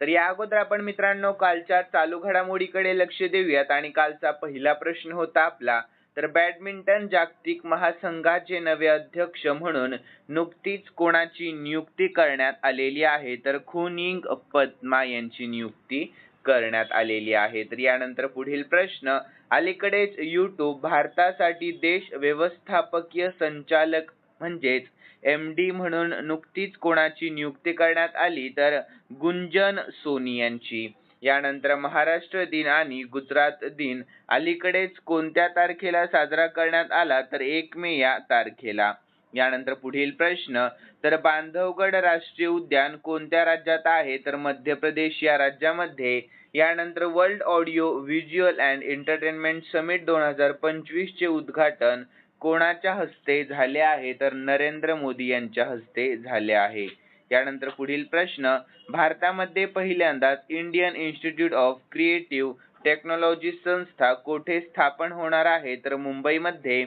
तर या अगोदर आपण मित्रांनो कालच्या चालू घडामोडीकडे लक्ष देऊयात आणि कालचा पहिला प्रश्न होता आपला. तर बॅडमिंटन जागतिक महासंघाचे नवे अध्यक्ष म्हणून नुकतीच कोणाची नियुक्ती करण्यात आलेली आहे? तर खुनिंग पद्मा यांची नियुक्ती करण्यात आलेली आहे. तर यानंतर पुढील प्रश्न अलीकडेच युट्यूब भारतासाठी देश व्यवस्थापकीय संचालक म्हणजेच MD म्हणून नुकतीच कोणाची नियुक्ती करण्यात आली तर गुंजन सोनी यांची. यानंतर महाराष्ट्र दिन आणि गुजरात दिन अलीकडेच कोणत्या तारखेला साजरा करण्यात आला तर एक मे या तारखेला. यानंतर पुढील प्रश्न तर बांधवगड राष्ट्रीय उद्यान कोणत्या राज्यात आहे? तर मध्य प्रदेश या राज्यामध्ये. यानंतर world audio visual and entertainment summit दोन हजार पंचवीस चे उद्घाटन कोणाच्या हस्ते झाले आहे? तर नरेंद्र मोदी यांच्या हस्ते झाले आहे. यानंतर पुढील प्रश्न भारतामध्ये पहिल्यांदाच Indian institute of creative technology संस्था कोठे स्थापन होणार आहे? तर मुंबईमध्ये.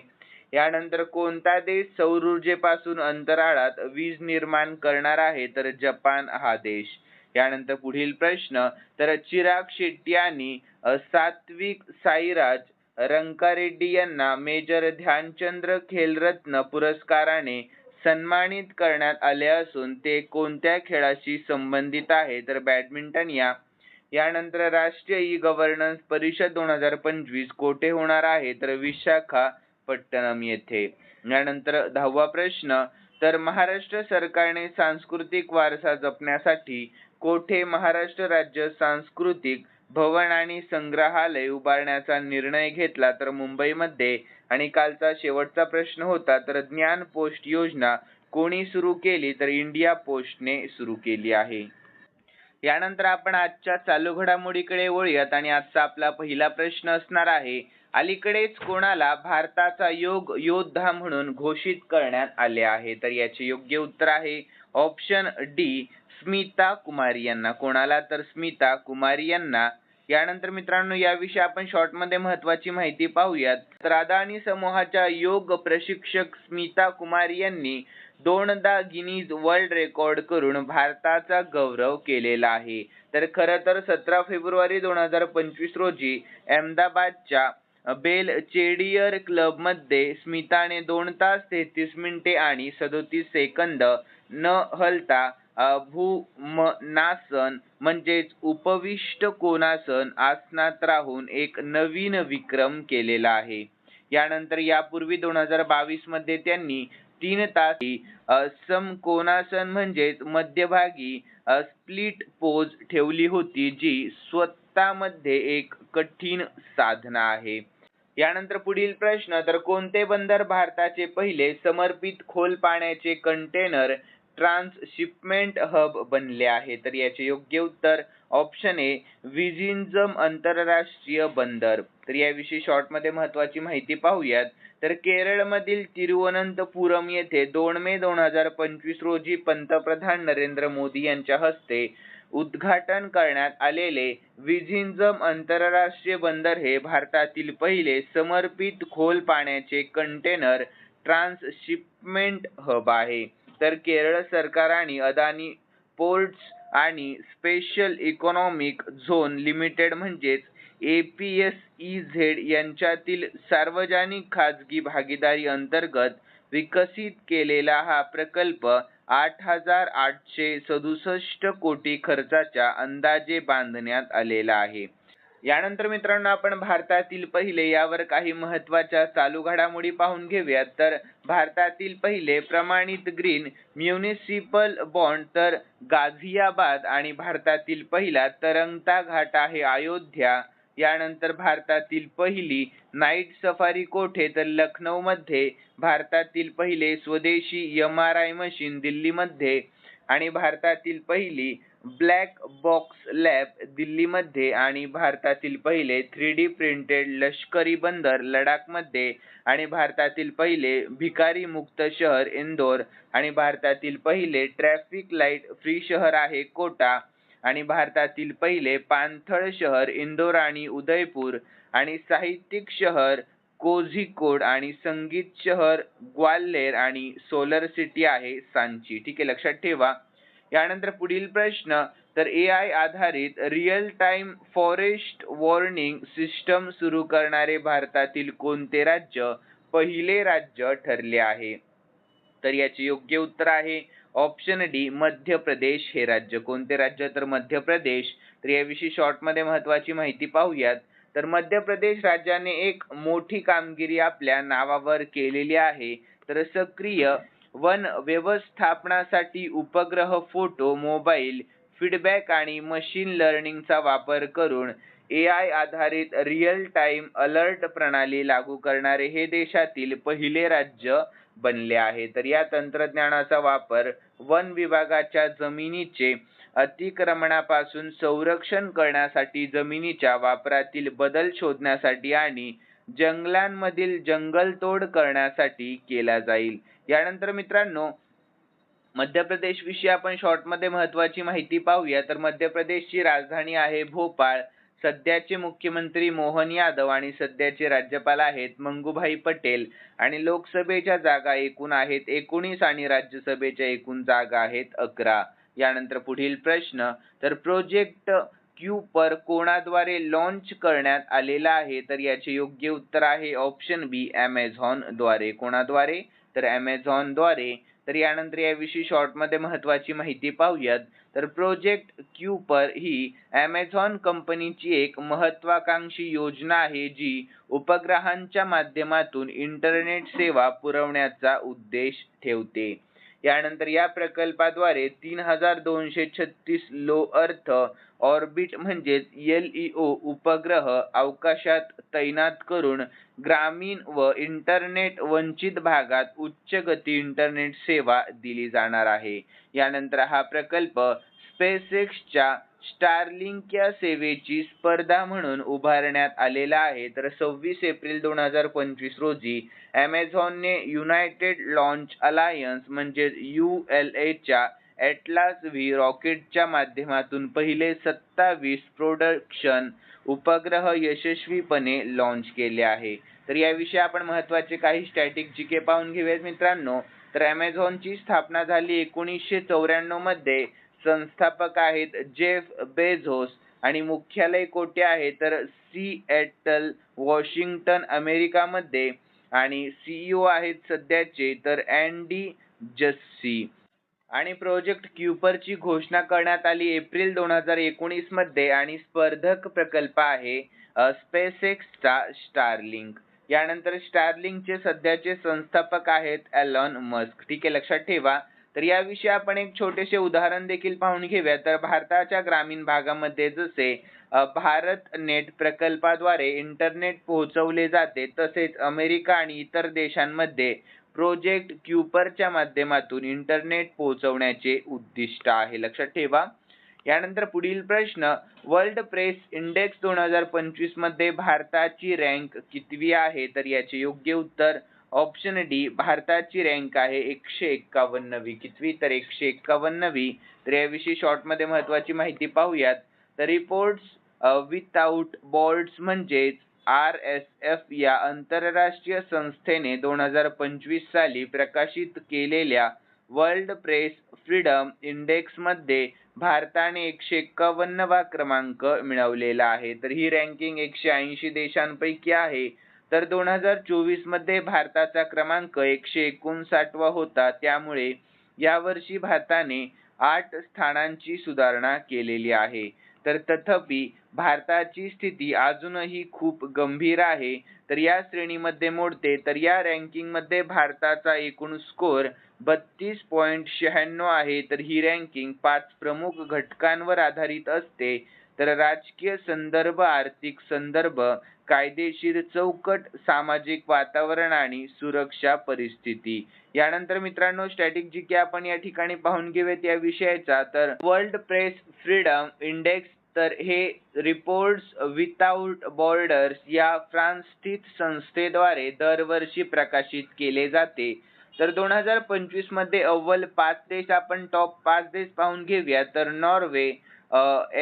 यानंतर कोणता देश सौर ऊर्जेपासून अंतराळात वीज निर्माण करणार आहे? तर जपान हा देश. यानंतर पुढील प्रश्न तर चिराग शेट्टी आणि सात्विक साईराज रंकारेड्डी यांना मेजर ध्यानचंद्र खेलरत्न पुरस्काराने सन्मानित करण्यात आले असून ते कोणत्या खेळाशी संबंधित आहे? तर बॅडमिंटन या. यानंतर राष्ट्रीय ई गव्हर्नन्स परिषद दोन हजार पंचवीस कोठे होणार आहे? तर विशाखापट्टणम येथे. यानंतर दहावा प्रश्न तर महाराष्ट्र सरकारने सांस्कृतिक वारसा जपण्यासाठी कोठे महाराष्ट्र राज्य सांस्कृतिक भवन आणि संग्रहालय उभारण्याचा निर्णय घेतला तर मुंबईमध्ये आणि कालचा शेवटचा प्रश्न होता तर ज्ञान पोस्ट योजना कोणी सुरू केली तर इंडिया पोस्टने सुरू केली आहे. यानंतर आपण आजच्या चालू घडामोडीकडे वळूयात आणि आजचा आपला पहिला प्रश्न असणार आहे अलीकडेच कोणाला भारताचा योग योद्धा म्हणून घोषित करण्यात आले आहे? तर याचे योग्य उत्तर आहे ऑप्शन डी स्मिता कुमारी यांना. कोणाला तर स्मिता कुमारी यांना यानंतर मित्रांनो याविषयी आपण शॉर्टमध्ये महत्वाची माहिती पाहूयात. तर अदानी समूहाच्या योग प्रशिक्षक स्मिता कुमार यांनी दोनदा गिनीज वर्ल्ड रेकॉर्ड करून भारताचा गौरव केलेला आहे. तर खर तर सतरा फेब्रुवारी दोन हजार पंचवीस रोजी अहमदाबादच्या बेल चेडियर क्लबमध्ये स्मिताने दोन तास तेहतीस मिनिटे आणि सदोतीस सेकंद न हलता भूमनासन म्हणजेच उपविष्ट कोनासन आसनात राहून एक नवीन विक्रम केलेला आहे. यानंतर यापूर्वी दोन हजार बावीसमध्ये त्यांनी तीन तास समकोनासन म्हणजेच मध्यभागी स्प्लिट पोज ठेवली होती जी स्वतःमध्ये एक कठीण साधना आहे. यानंतर पुढील प्रश्न तर कोणते बंदर भारताचे पहिले समर्पित खोल पाण्याचे कंटेनर ट्रान्सशिपमेंट हब बनले आहे. तर याचे योग्य उत्तर ऑप्शन ए विजिंजम आंतरराष्ट्रीय बंदर. तर याविषयी शॉर्टमध्ये महत्वाची माहिती पाहूयात. तर केरळमधील तिरुवनंतपुरम येथे दोन मे दोन हजार पंचवीस रोजी पंतप्रधान नरेंद्र मोदी यांच्या हस्ते उद्घाटन करण्यात आलेले विझिंजम आंतरराष्ट्रीय बंदर हे भारतातील पहिले समर्पित खोल पाण्याचे कंटेनर ट्रान्सशिपमेंट हब आहे. तर केरळ सरकार आणि Adani ports and special economic zone limited म्हणजेच A P S E Z यांच्यातील सार्वजनिक खाजगी भागीदारी अंतर्गत विकसित केलेला हा प्रकल्प आठ हजार आठशे सदुसष्ट कोटी खर्चाच्या अंदाजे बांधण्यात आलेला आहे. यानंतर मित्रांनो आपण भारतातील पहिले यावर काही महत्त्वाच्या चालू घडामोडी पाहून घेऊयात. तर भारतातील पहिले प्रमाणित ग्रीन म्युनिसिपल बॉन्ड तर गाझियाबाद आणि भारतातील पहिला तरंगता घाट आहे अयोध्या. यानंतर भारतातील पहिली नाईट सफारी कोठे तर लखनौ मध्ये भारतातील पहिले स्वदेशी एम आर आय मशीन दिल्लीमध्ये आणि भारतातील पहिली ब्लॅक बॉक्स लॅब दिल्लीमध्ये आणि भारतातील पहिले थ्री डी प्रिंटेड लष्करी बंदर लडाखमध्ये आणि भारतातील पहिले भिकारी मुक्त शहर इंदोर आणि भारतातील पहिले ट्रॅफिक लाइट फ्री शहर आहे कोटा आणि भारतातील पहिले पाणथळ शहर इंदोर आणि उदयपूर आणि साहित्यिक शहर कोझिकोड आणि संगीत शहर ग्वाल्हेर आणि सोलर सिटी आहे सांची. ठीक आहे लक्षात ठेवा. यानंतर पुढील प्रश्न तर ए आय आधारित real time forest warning system सुरू करणारे भारतातील कोणते राज्य पहिले राज्य ठरले आहे? तर याचे योग्य उत्तर आहे ऑप्शन डी मध्य प्रदेश. हे राज्य कोणते राज्य? तर मध्य प्रदेश. तर याविषयी शॉर्टमध्ये महत्वाची माहिती पाहूयात. तर मध्य प्रदेश राज्याने एक मोठी कामगिरी आपल्या नावावर केलेली आहे. तर सक्रिय वन व्यवस्थापनासाठी उपग्रह फोटो मोबाईल फीडबॅक आणि मशीन लर्निंगचा वापर करून ए आय आधारित रिअल टाइम अलर्ट प्रणाली लागू करणारे हे देशातील पहिले राज्य बनले आहे. तर या तंत्रज्ञानाचा वापर वन विभागाच्या जमिनीचे अतिक्रमणापासून संरक्षण करण्यासाठी जमिनीच्या वापरातील बदल शोधण्यासाठी आणि जंगलांमधील जंगलतोड करण्यासाठी केला जाईल. यानंतर मित्रांनो मध्य प्रदेश विषयी आपण शॉर्टमध्ये महत्वाची माहिती पाहूया. तर मध्य प्रदेशची राजधानी आहे भोपाळ. सध्याचे मुख्यमंत्री मोहन यादव आणि सध्याचे राज्यपाल आहेत मंगूभाई पटेल. आणि लोकसभेच्या जागा एकूण आहेत एकोणीस आणि राज्यसभेच्या एकूण जागा आहेत अकरा. यानंतर पुढील प्रश्न तर प्रोजेक्ट क्यूपर कोणाद्वारे लॉन्च करण्यात आलेला आहे? तर याचे योग्य उत्तर आहे ऑप्शन बी अमेझॉनद्वारे. कोणाद्वारे? तर ॲमेझॉनद्वारे तर यानंतर याविषयी शॉर्टमध्ये महत्त्वाची महत्वाची माहिती पाहूयात. तर प्रोजेक्ट क्यूपर ही ॲमेझॉन कंपनीची एक महत्वाकांक्षी योजना आहे जी उपग्रहांच्या माध्यमातून इंटरनेट सेवा पुरवण्याचा उद्देश ठेवते. यानंतर या प्रकल्पाद्वारे तीन हजार दोनशे छत्तीस लो अर्थ ऑर्बिट म्हणजेच यल ई ओ उपग्रह अवकाशात तैनात करून ग्रामीण व इंटरनेट वंचित भागात उच्च गती इंटरनेट सेवा दिली जाणार आहे. यानंतर हा प्रकल्प स्पेसेक्सच्या स्टारलिंक या सेवेची स्पर्धा म्हणून उभारण्यात आलेला आहे. तर सव्वीस एप्रिल दोन हजार पंचवीस रोजी ॲमेझॉनने युनायटेड लॉन्च अलायन्स म्हणजेच एल एच्या एटलास व्ही रॉकेटच्या माध्यमातून पहिले सत्तावीस प्रोडक्शन उपग्रह यशस्वीपणे लॉन्च केले आहे. तर याविषयी आपण महत्त्वाचे काही स्टॅटिक जिके पाहून घेऊयात मित्रांनो. तर अमेझॉनची स्थापना झाली एकोणीसशे चौऱ्याण्णवमध्ये. संस्थापक आहेत जेफ बेझोस आणि मुख्यालय कोठे आहे? तर सिएटल वॉशिंग्टन अमेरिकामध्ये. आणि सीईओ आहेत सध्याचे तर अँडी जस्सी आणि प्रोजेक्ट क्युपरची घोषणा करण्यात आली एप्रिल दोन हजार एकोणीसमध्ये आणि स्पर्धक प्रकल्प आहे स्पेसएक्सचा स्टारलिंक यानंतर स्टारलिंकचे सध्याचे संस्थापक आहेत एलॉन मस्क ठीक आहे लक्षात ठेवा. तर याविषयी आपण एक छोटेसे उदाहरण देखील पाहून घेऊया. तर भारताच्या ग्रामीण भागामध्ये जसे भारत नेट प्रकल्पाद्वारे इंटरनेट पोहोचवले जाते. तसेच अमेरिका आणि इतर देशांमध्ये प्रोजेक्ट क्युपरच्या माध्यमातून इंटरनेट पोहोचवण्याचे उद्दिष्ट आहे. लक्षात ठेवा. यानंतर पुढील प्रश्न वर्ल्ड प्रेस इंडेक्स दोन हजार पंचवीसमध्ये भारताची रँक कितवी आहे? तर याचे योग्य उत्तर ऑप्शन डी भारताची रँक आहे एकशे एक्कावन्नवी. कितवी? तर एकशे एक्कावन्नवी. तर याविषयी शॉर्टमध्ये महत्वाची माहिती पाहूयात. तर रिपोर्ट्स विथआउट बॉर्ड्स म्हणजेच आर एस एफ या आंतरराष्ट्रीय संस्थेने दोन हजार पंचवीस साली प्रकाशित केलेल्या वर्ल्ड प्रेस फ्रीडम इंडेक्समध्ये भारताने एकशे एक्कावन्नवा क्रमांक मिळवलेला आहे. तर ही रँकिंग एकशे ऐंशी देशांपैकी आहे. तर दोन हजार चोवीसमध्ये भारताचा क्रमांक एकशे एकोणसाठवा होता. त्यामुळे यावर्षी भारताने आठ स्थानांची सुधारणा केलेली आहे. तर तथापि भारताची स्थिती अजूनही खूप गंभीर आहे. तर या श्रेणीमध्ये मोडते तर या रँकिंगमध्ये भारताचा एकूण स्कोर बत्तीस पॉईंट शहाण्णव आहे. तर ही रँकिंग पाच प्रमुख घटकांवर आधारित असते. तर राजकीय संदर्भ आर्थिक संदर्भ कायदेशीर चौकट सामाजिक वातावरण आणि सुरक्षा परिस्थिती. यानंतर मित्रांनो स्टॅटिक जी की आपण या ठिकाणी पाहून घेऊयात या विषयाचा. तर वर्ल्ड प्रेस फ्रीडम इंडेक्स तर हे रिपोर्ट्स विथआउट बॉर्डर्स या फ्रान्स स्थित संस्थेद्वारे दरवर्षी प्रकाशित केले जाते. तर दोन हजार पंचवीसमध्ये अव्वल पाच देश आपण टॉप पाच देश पाहून घेऊया. तर नॉर्वे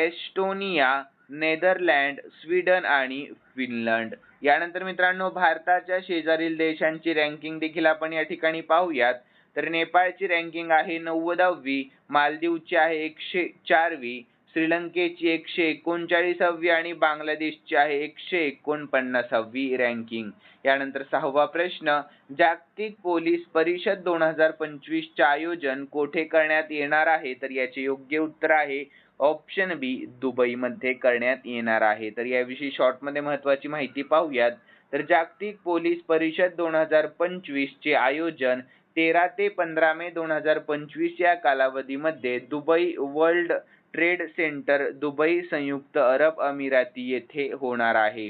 एस्टोनिया नेदरलँड स्वीडन आणि फिनलंड. यानंतर मित्रांनो भारताच्या शेजारील देशांची रँकिंग देखील आपण या ठिकाणी पाहूयात. तर नेपाळची रँकिंग आहे नव्वदावी मालदीवची आहे एकशे चारवी श्रीलंकेची एकशे एकोणचाळीसावी आणि बांगलादेशची आहे एकशे एकोणपन्नासावी रँकिंग यानंतर सहावा प्रश्न जागतिक पोलीस परिषद दोन हजार पंचवीसचे आयोजन कोठे करण्यात येणार आहे? तर याचे योग्य उत्तर आहे ऑप्शन बी दुबईमध्ये करण्यात येणार आहे. तर याविषयी शॉर्टमध्ये महत्वाची माहिती पाहूयात. तर जागतिक पोलीस परिषद दोन हजार पंचवीसचे आयोजन तेरा ते पंधरा मे दोन हजार पंचवीस या कालावधीमध्ये Dubai world trade centre Dubai संयुक्त अरब अमिराती येथे होणार आहे.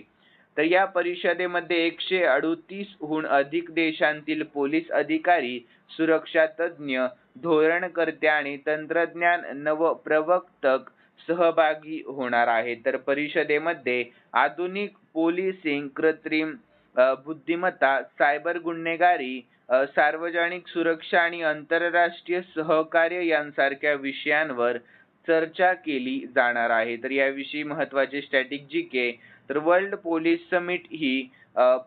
तर या परिषदेमध्ये एकशे अडुतीसहून अधिक देशांतील पोलीस अधिकारी सुरक्षा तज्ज्ञ धोरणकर्ते आणि तंत्रज्ञान नवप्रवर्तक सहभागी होणार आहेत. तर परिषदेमध्ये आधुनिक पोलिसिंग कृत्रिम बुद्धिमत्ता सायबर गुन्हेगारी सार्वजनिक सुरक्षा आणि आंतरराष्ट्रीय सहकार्य यांसारख्या विषयांवर चर्चा केली जाणार आहे. तर याविषयी महत्त्वाचे स्टॅटिक जी के तर वर्ल्ड पोलीस समिट ही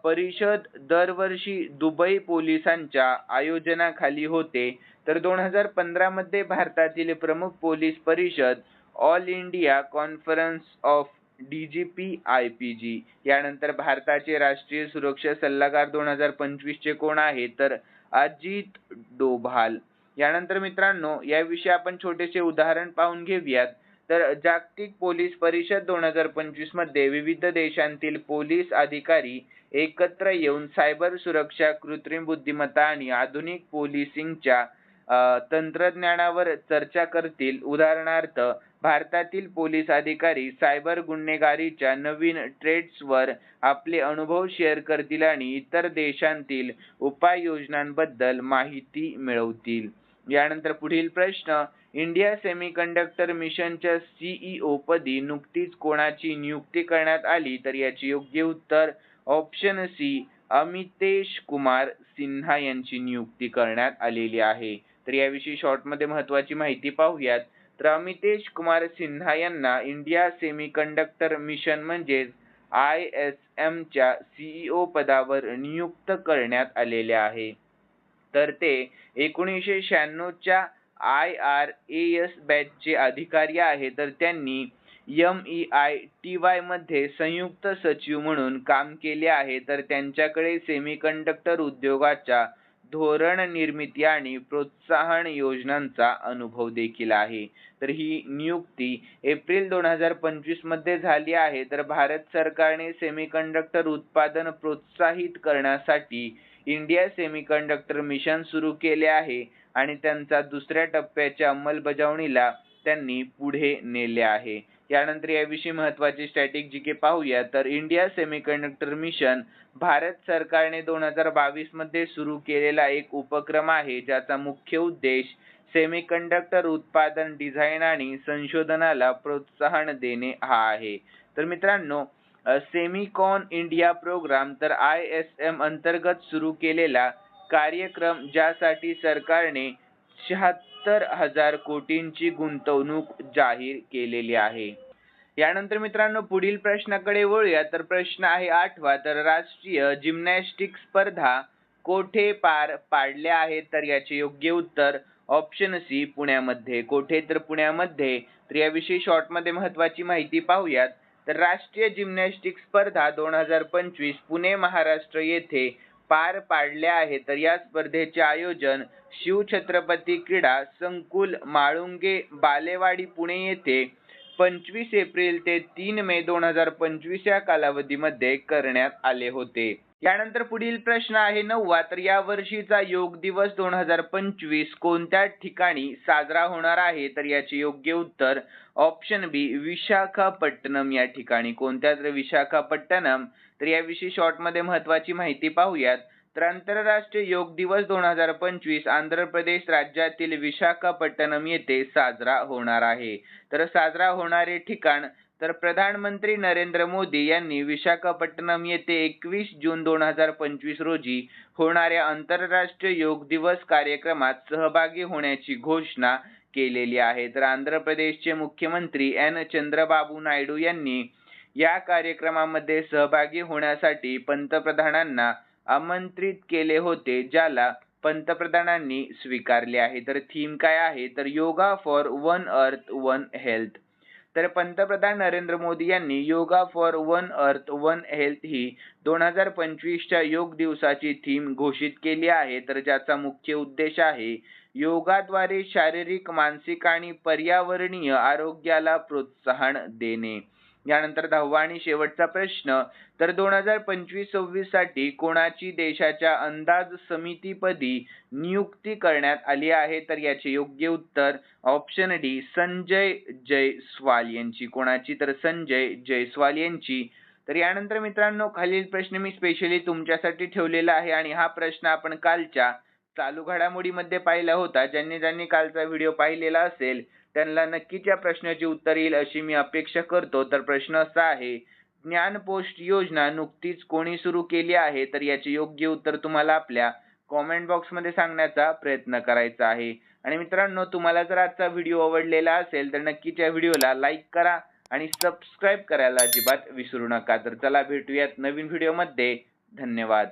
परिषद दरवर्षी दुबई पोलिसांच्या आयोजनाखाली होते. तर दोन हजार पंधरा मध्ये भारतातील प्रमुख पोलीस परिषद all India conference of D G P I P G यानंतर भारताचे राष्ट्रीय सुरक्षा सल्लागार दोन हजार पंचवीसचे कोण आहे तर अजित डोभाल. यानंतर मित्रांनो याविषयी आपण छोटेसे उदाहरण पाहून घेऊयात. तर जागतिक पोलीस परिषद दोन हजार पंचवीसमध्ये विविध देशांतील पोलीस अधिकारी एकत्र येऊन सायबर सुरक्षा कृत्रिम बुद्धिमत्ता आणि आधुनिक पोलिसिंगच्या तंत्रज्ञानावर चर्चा करतील. उदाहरणार्थ भारतातील पोलीस अधिकारी सायबर गुन्हेगारीच्या नवीन ट्रेड्सवर आपले अनुभव शेअर करतील आणि इतर देशांतील उपाययोजनांबद्दल माहिती मिळवतील. यानंतर पुढील प्रश्न इंडिया सेमीकंडक्टर मिशनच्या सीईओ पदी नुकतीच कोणाची नियुक्ती करण्यात आली? तर याचे योग्य उत्तर ऑप्शन सी अमितेश कुमार सिन्हा यांची नियुक्ती करण्यात आलेली आहे. तर याविषयी शॉर्टमध्ये महत्वाची माहिती पाहूयात. तर अमितेश कुमार सिन्हा यांना इंडिया सेमीकंडक्टर मिशन म्हणजेच आय एस एम च्या सीईओ पदावर नियुक्त करण्यात आलेले आहे. तर ते एकोणीसशे शहाण्णवच्या आय आर ए एस बॅचचे अधिकारी आहे. तर त्यांनी यम ई आय टी वायमध्ये संयुक्त सचिव म्हणून काम केले आहे. तर त्यांच्याकडे सेमीकंडक्टर उद्योगाच्या धोरण निर्मिती आणि प्रोत्साहन योजनांचा अनुभव देखील आहे. तर ही नियुक्ती एप्रिल दोन हजार पंचवीसमध्ये झाली आहे. तर भारत सरकारने सेमीकंडक्टर उत्पादन प्रोत्साहित करण्यासाठी इंडिया सेमीकंडक्टर मिशन सुरू केले आहे आणि त्यांचा दुसऱ्या टप्प्याच्या अंमलबजावणीला त्यांनी पुढे नेले आहे. यानंतर याविषयी महत्वाची स्ट्रॅटेजी के पाहूया. तर इंडिया सेमीकंडक्टर मिशन भारत सरकारने दोन हजार बावीसमध्ये सुरू केलेला एक उपक्रम आहे ज्याचा मुख्य उद्देश सेमीकंडक्टर उत्पादन डिझाईन आणि संशोधनाला प्रोत्साहन देणे हा आहे. तर मित्रांनो सेमिकॉन इंडिया प्रोग्राम तर आय एस एम अंतर्गत सुरू केलेला कार्यक्रम ज्यासाठी सरकारने शहात्तर हजार कोटींची गुंतवणूक जाहीर केलेली आहे. यानंतर मित्रांनो पुढील प्रश्नाकडे वळूया. तर प्रश्न आहे आठवा. तर राष्ट्रीय जिम्नॅस्टिक स्पर्धा कोठे पार पाडल्या आहेत? तर याचे योग्य उत्तर ऑप्शन सी पुण्यामध्ये. कोठे? तर पुण्यामध्ये. तर याविषयी शॉर्टमध्ये महत्वाची माहिती पाहूयात. तर राष्ट्रीय जिम्नॅस्टिक स्पर्धा दोन हजार पंचवीस पुणे महाराष्ट्र येथे पार पाडल्या आहेत. तर या स्पर्धेचे आयोजन शिवछत्रपती क्रीडा संकुल माळुंगे बालेवाडी पुणे येथे पंचवीस एप्रिल ते तीन मे दोन हजार पंचवीस या कालावधीमध्ये करण्यात आले होते. यानंतर पुढील प्रश्न आहे नववा. तर या वर्षीचा योग दिवस दोन हजार पंचवीस कोणत्या ठिकाणी साजरा होणार आहे? तर याचे योग्य उत्तर ऑप्शन बी विशाखापट्टणम. या ठिकाणी कोणत्या? तर विशाखापट्टणम. तर याविषयी शॉर्टमध्ये महत्वाची माहिती पाहूयात. तर आंतरराष्ट्रीय योग दिवस दोन हजार पंचवीस आंध्र प्रदेश राज्यातील विशाखापट्टणम येथे साजरा होणार आहे. तर साजरा होणारे ठिकाण तर प्रधानमंत्री नरेंद्र मोदी यांनी विशाखापट्टणम येथे एकवीस जून दोन हजार पंचवीस रोजी होणाऱ्या आंतरराष्ट्रीय योग दिवस कार्यक्रमात सहभागी होण्याची घोषणा केलेली आहे. तर आंध्र प्रदेशचे मुख्यमंत्री एन चंद्रबाबू नायडू यांनी या कार्यक्रमामध्ये सहभागी होण्यासाठी पंतप्रधानांना आमंत्रित केले होते ज्याला पंतप्रधानांनी स्वीकारले आहे. तर थीम काय आहे? तर yoga for one earth one health तर पंतप्रधान नरेंद्र मोदी यांनी yoga for one earth one health ही दोन हजार पंचवीसच्या योग दिवसाची थीम घोषित केली आहे. तर ज्याचा मुख्य उद्देश आहे योगाद्वारे शारीरिक मानसिक आणि पर्यावरणीय आरोग्याला प्रोत्साहन देणे. यानंतर दहावा आणि शेवटचा प्रश्न तर दोन हजार पंचवीस सव्वीससाठी कोणाची देशाच्या अंदाज समितीपदी नियुक्ती करण्यात आली आहे? तर याचे योग्य उत्तर ऑप्शन डी संजय जयस्वाल यांची. कोणाची? तर संजय जयस्वाल यांची. तर यानंतर मित्रांनो खालील प्रश्न मी स्पेशली तुमच्यासाठी ठेवलेला आहे आणि हा प्रश्न आपण कालच्या चालू घडामोडीमध्ये पाहिला होता. ज्यांनी ज्यांनी कालचा व्हिडिओ पाहिलेला असेल त्यांना नक्कीच्या प्रश्नाची उत्तर येईल अशी मी अपेक्षा करतो. तर प्रश्न असा आहे ज्ञानपोस्ट योजना नुकतीच कोणी सुरू केली आहे? तर याचे योग्य उत्तर तुम्हाला आपल्या कॉमेंट बॉक्समध्ये सांगण्याचा प्रयत्न करायचा आहे. आणि मित्रांनो तुम्हाला जर आजचा व्हिडिओ आवडलेला असेल तर नक्कीच्या व्हिडिओला लाईक करा आणि सबस्क्राईब करायला अजिबात विसरू नका. तर चला भेटूयात नवीन व्हिडिओमध्ये धन्यवाद.